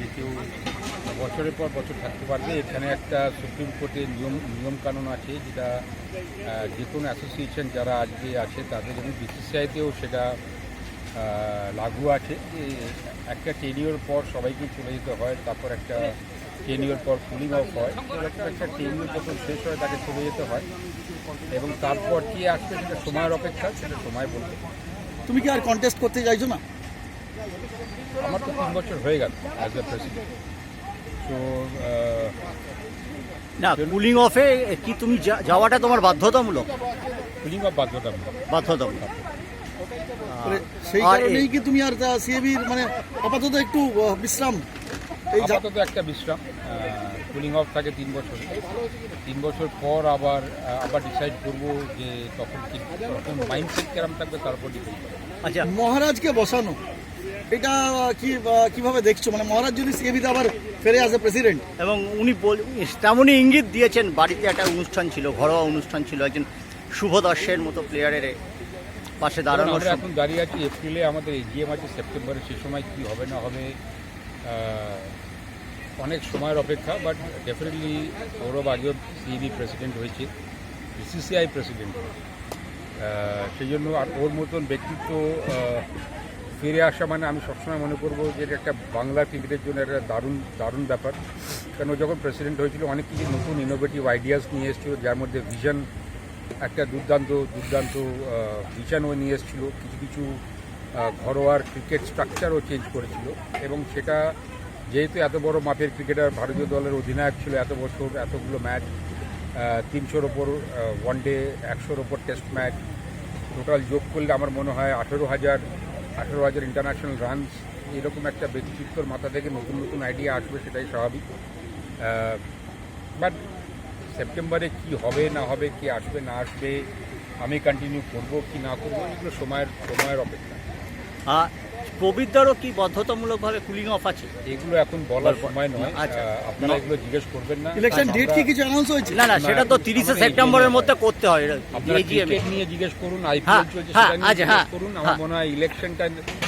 যে কেউ বছরের পর বছর থাকতে পারবে, এখানে একটা সুপ্রিম কোর্টের নিয়ম, নিয়মকানুন আছে যেটা যে কোনো অ্যাসোসিয়েশন যারা আজকে আছে তাদের জন্য বিসিসিআইতেও সেটা লাগু আছে। যে একটা টেনিওর পর সবাইকে চলে যেতে হয়, তারপর একটা টেনিওর পর কুলিং অফ হয়। একটা টেনিওর যখন শেষ হয় তাকে চলে যেতে হয়। এবং তারপর কি আসবে সেটা সময়ের অপেক্ষা, সেটা সময় বলবে। তুমি কি আর কন্টেস্ট করতে চাইছো না? আমার তো তিন বছর হয়ে গেল অ্যাজ এ প্রেসিডেন্ট তো না কুলিং অফে কি তুমি যাওয়াটা তোমার বাধ্যতামূলক? কুলিং অফ বাধ্যতামূলক। বাধ্যতামূলক। মানে সেই কারণেই কি তুমি আর সিএবির মানে আপাতত একটু বিশ্রাম? এই আপাতত একটা বিশ্রাম কুলিং অফ থাকে তিন বছর। তিন বছর পর আবার আবার ডিসাইড করব যে তখন কি তখন মাইন্ডসেট কেরম থাকবে তারপর ডিপেন্ড আচ্ছা। মহারাজকে বসানো। এটা কি কীভাবে দেখছ? মানে মহারাজ যদি সিএবিতে আবার ফেরে আসে প্রেসিডেন্ট এবং উনি বল তেমনই ইঙ্গিত দিয়েছেন বাড়িতে একটা অনুষ্ঠান ছিল ঘরোয়া অনুষ্ঠান ছিল একজন শুভ দর্শের মতো প্লেয়ারের পাশে আমরা এখন দাঁড়িয়ে আছি এপ্রিলে আমাদের এজিএম আছে সেপ্টেম্বরে সে সময় কি হবে না হবে অনেক সময়ের অপেক্ষা বাট ডেফিনেটলি গৌরব আগেও সিইবি প্রেসিডেন্ট হয়েছে বিসিসিআই প্রেসিডেন্ট সেই জন্য আর ওর মতন ব্যক্তিত্ব ফিরে আসা মানে আমি সবসময় মনে করব যে এটা একটা বাংলা ক্রিকেটের জন্য একটা দারুণ দারুণ ব্যাপার। কারণ যখন প্রেসিডেন্ট হয়েছিল, অনেক কিছু নতুন ইনোভেটিভ আইডিয়াস নিয়ে এসেছিল, যার মধ্যে ভিশন একটা দুর্দান্ত দুর্দান্ত ভিশন ও নিয়ে এসেছিল। কিছু কিছু ঘরোয়ার ক্রিকেট স্ট্রাকচারও চেঞ্জ করেছিল। এবং সেটা যেহেতু এত বড় মাপের ক্রিকেটার ভারতীয় দলের অধিনায়ক ছিল, এত বছর এতগুলো ম্যাচ তিনশোর ওপর ওয়ান ডে একশোর ওপর টেস্ট ম্যাচ টোটাল যোগ করলে আমার মনে হয় আঠেরো হাজার আঠেরো হাজার ইন্টারন্যাশনাল রানস এরকম একটা ব্যক্তিত্বর মাথা থেকে নতুন নতুন আইডিয়া আসবে সেটাই স্বাভাবিক। বাট সেপ্টেম্বরে কি হবে, না হবে, কি আসবে, না আসবে, আমি কন্টিনিউ করব কি না করব, এগুলো সময়ের সময়ের অপেক্ষা। প্রবীরদারও কি বাধ্যতামূলকভাবে কুলিং অফ আছে? এগুলো এখন বলার সময় নয়। আচ্ছা। আপনারা এগুলো জিজ্ঞেস করবেন না। ইলেকশন ডেট কি কিছু অ্যানাউন্স হয়েছে? না না সেটা তো তিরিশে সেপ্টেম্বরের মধ্যে করতে হয়। আপনারা। ক্রিকেট নিয়ে জিজ্ঞেস করুন হ্যাঁ, আইপিএল চলছে হ্যাঁ, সেটা নিয়ে আচ্ছা, হ্যাঁ, জিজ্ঞেস করুন আমার হ্যাঁ। মনে হয় ইলেকশনটা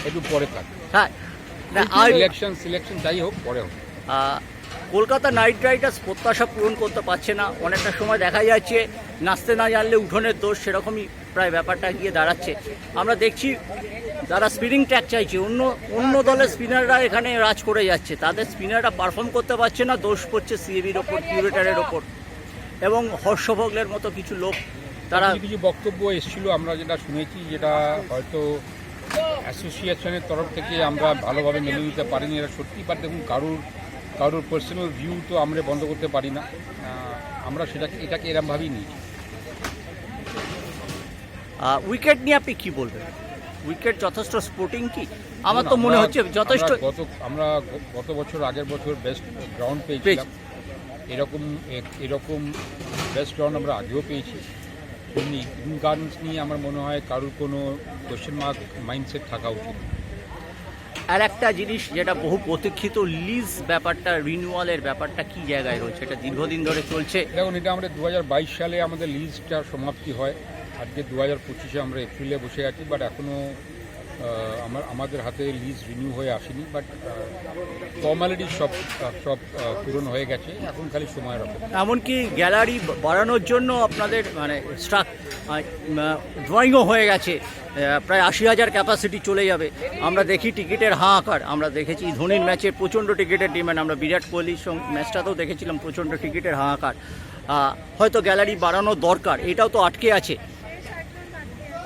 একটু পরে থাকবে হ্যাঁ না, আর ইলেকশন সিলেকশন যাই হোক পরে হোক আহ, কলকাতা নাইট রাইডার্স প্রত্যাশা পূরণ করতে পারছে না। অনেকটা সময় দেখা যাচ্ছে নাচতে না জানলে উঠোনের দোষ সেরকমই প্রায় ব্যাপারটা গিয়ে দাঁড়াচ্ছে। আমরা দেখছি যারা স্পিনিং ট্র্যাক চাইছে, অন্য অন্য দলের স্পিনাররা এখানে রাজ করে যাচ্ছে। তাদের স্পিনাররা পারফর্ম করতে পারছে না, দোষ পড়ছে সিএবির ওপর কিউরেটারের ওপর। এবং হর্ষভোগলের মতো কিছু লোক তারা কিছু বক্তব্য এসেছিল, আমরা যেটা শুনেছি, যেটা হয়তো অ্যাসোসিয়েশনের তরফ থেকে আমরা ভালোভাবে মেনে নিতে পারিনি। এটা সত্যি বাট দেখুন, কারুর কারুর পার্সোনাল ভিউ তো আমরা বন্ধ করতে পারি না। আমরা সেটাকে, এটাকে এরমভাবেই নিয়েছি। উইকেট নিয়ে আপনি কি বলবেন? উইকেট যথেষ্ট স্পোর্টিং কি? আমার তো মনে হচ্ছে যথেষ্ট আমরা গত আমরা গত বছর আগের বছর বেস্ট গ্রাউন্ড পেয়েছিলাম। এরকম এরকম বেস্ট গ্রাউন্ড আমরা আগেও পেয়েছি। গার্ডেন্স নিয়ে আমার মনে হয় কারুর কোনো কোয়েশ্চেন মার্ক মাইন্ডসেট থাকা উচিত। আর একটা জিনিস যেটা বহু প্রতীক্ষিত লিজ ব্যাপারটা রিনিউয়ালের ব্যাপারটা কি জায়গায় রয়েছে? এটা দীর্ঘদিন ধরে চলছে। দেখুন এটা আমাদের দু হাজার বাইশ সালে আমাদের লিজটা সমাপ্তি হয়। আজকে দু হাজার পঁচিশে আমরা এপ্রিলে বসে আছি বাট এখনও আমার, আমাদের হাতে লিজ রিনিউ হয়ে আসেনি বাট ফর্মালিটি সব সব পূরণ হয়ে গেছে, এখন খালি সময় অপেক্ষা এমনকি গ্যালারি বাড়ানোর জন্য আপনাদের মানে স্ট্রাক ড্রয়িংও হয়ে গেছে প্রায় আশি হাজার ক্যাপাসিটি চলে যাবে। আমরা দেখি টিকিটের হাহাকার আমরা দেখেছি ধোনির ম্যাচে প্রচণ্ড টিকিটের ডিমান্ড আমরা বিরাট কোহলির সঙ্গে ম্যাচটাতেও দেখেছিলাম প্রচণ্ড টিকিটের হাহাকার হয়তো গ্যালারি বাড়ানো দরকার, এটাও তো আটকে আছে।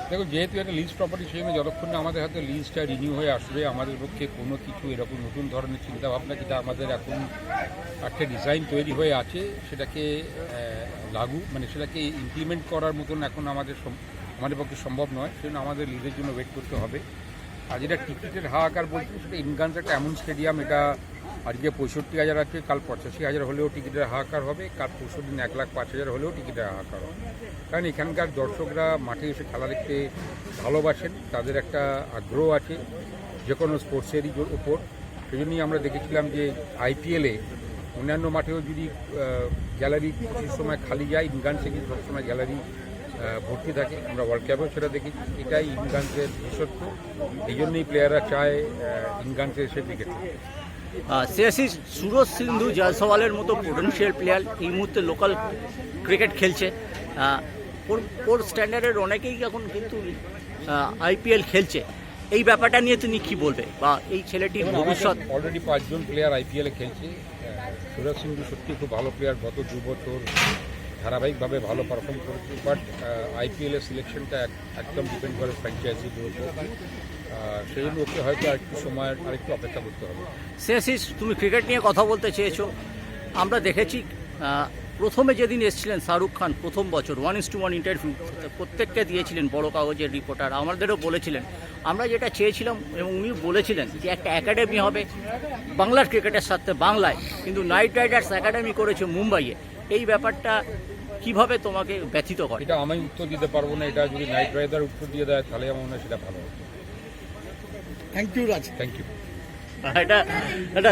দেখুন যেহেতু একটা লিজ প্রপার্টি সেজন্য যতক্ষণ না আমাদের হাতে লিজটা রিনিউ হয়ে আসবে, আমাদের পক্ষে কোনো কিছু এরকম নতুন ধরনের চিন্তাভাবনা যেটা আমাদের এখন একটা ডিজাইন তৈরি হয়ে আছে, সেটাকে লাগু মানে সেটাকে ইমপ্লিমেন্ট করার মতন এখন আমাদের আমাদের পক্ষে সম্ভব নয় সেজন্য আমাদের লিজের জন্য ওয়েট করতে হবে। আর যেটা টিকিটের হাহাকার বলছি সেটা ইনগানস একটা এমন স্টেডিয়াম এটা আজকে পঁয়ষট্টি হাজার আছে, কাল পঁচাশি হাজার হলেও টিকিটের হাহাকার হবে, কাল পরশু দিন এক লাখ পাঁচ হাজার হলেও টিকিটের হাহাকার হবে। কারণ এখানকার দর্শকরা মাঠে এসে খেলা দেখতে ভালোবাসেন, তাদের একটা আগ্রহ আছে যে কোনো স্পোর্টসেরই উপর। সেই জন্যই আমরা দেখেছিলাম যে আইপিএলে অন্যান্য মাঠেও যদি গ্যালারি কিছু সময় খালি যায় ইনগানসে কিন্তু সবসময় গ্যালারি ভর্তি থাকে। আমরা ওয়ার্ল্ড কাপেও সেটা দেখেছি, এটাই ইনগানসের বিশেষত্ব। এই জন্যই প্লেয়াররা চায় ইনগানসে এসে ক্রিকেট সিএসি সুরজ সিন্ধু জয়সওয়ালের মতো পোটেন্সিয়াল প্লেয়ার এই মুহূর্তে লোকাল ক্রিকেট খেলছে। ওর ওর স্ট্যান্ডার্ডের অনেকেই এখন কিন্তু আইপিএল খেলছে। এই ব্যাপারটা নিয়ে তুমি কি বলবে? বা এই ছেলেটির ভবিষ্যৎ অলরেডি পাঁচজন প্লেয়ার আইপিএলে খেলছে। সুরজ সিন্ধু সত্যি খুব ভালো প্লেয়ার গত দু বছর ধারাবাহিকভাবে ভালো পারফর্ম করেছে। বাট আইপিএলের সিলেকশনটা একদম ডিপেন্ড করে ফ্র্যাঞ্চাইজির উপর সেই জন্য ওকে হয়তো আরেকটু সময় আরেকটু অপেক্ষা করতে হবে। শেষিস তুমি ক্রিকেট নিয়ে কথা বলতে চেয়েছো। আমরা দেখেছি প্রথমে যেদিন এসেছিলেন শাহরুখ খান প্রথম বছর one is to one interview প্রত্যেককে দিয়েছিলেন বড় কাগজের রিপোর্টার আমাদেরও বলেছিলেন। আমরা যেটা চেয়েছিলাম এবং উনি বলেছিলেন যে একটা একাডেমি হবে বাংলার ক্রিকেটের সাথে বাংলায়। কিন্তু নাইট রাইডার্স একাডেমি করেছে মুম্বাইয়ে। এই ব্যাপারটা কীভাবে তোমাকে ব্যথিত করে? এটা আমি উত্তর দিতে পারব না এটা যদি নাইট রাইডার উত্তর দিয়ে দেয় তাহলে আমার মনে হয় সেটা ভালো হবে thank you Raj thank you এটা এটা